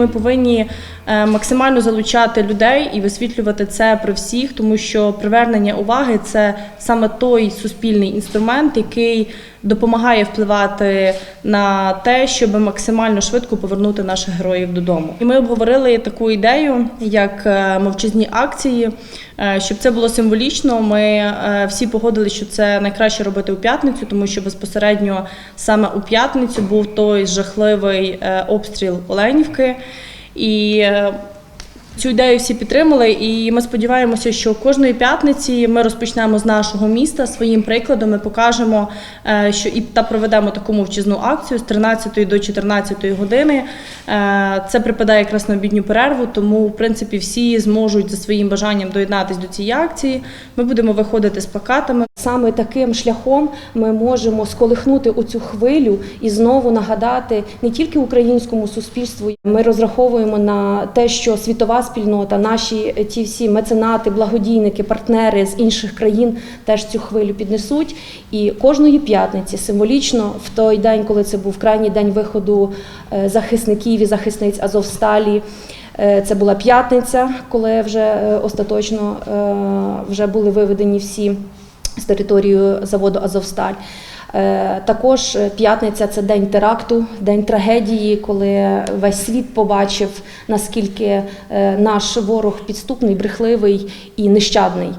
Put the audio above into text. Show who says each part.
Speaker 1: Ми повинні е, максимально залучати людей і висвітлювати це при всіх, тому що привернення уваги це саме той суспільний інструмент, який допомагає впливати на те, щоб максимально швидко повернути наших героїв додому. І ми обговорили таку ідею, як е, мовчазні акції, е, щоб це було символічно. Ми всі погодили, що це найкраще робити у п'ятницю, тому що безпосередньо саме у п'ятницю був той жахливий обстріл Оленівки. І е, Цю ідею всі підтримали, і ми сподіваємося, що кожної п'ятниці ми розпочнемо з нашого міста своїм прикладом. Ми покажемо, е, що і та проведемо таку мовчазну акцію з 13 до 14 години. Е, Це припадає якраз на обідню перерву, тому в принципі всі зможуть за своїм бажанням доєднатися до цієї акції. Ми будемо виходити з плакатами.
Speaker 2: Саме таким шляхом ми можемо сколихнути оцю хвилю і знову нагадати не тільки українському суспільству. Ми розраховуємо на те, що світова спільнота, наші е, ті всі меценати, благодійники, партнери з інших країн теж цю хвилю піднесуть. І кожної п'ятниці символічно в той день, коли це був крайній день виходу е, захисників і захисниць Азовсталі. Е, Це була п'ятниця, коли вже остаточно вже були виведені всі з територією заводу Азовсталь. Е, Також е, п'ятниця це день теракту, день трагедії, коли весь світ побачив, наскільки е, наш ворог підступний, брехливий і нещадний.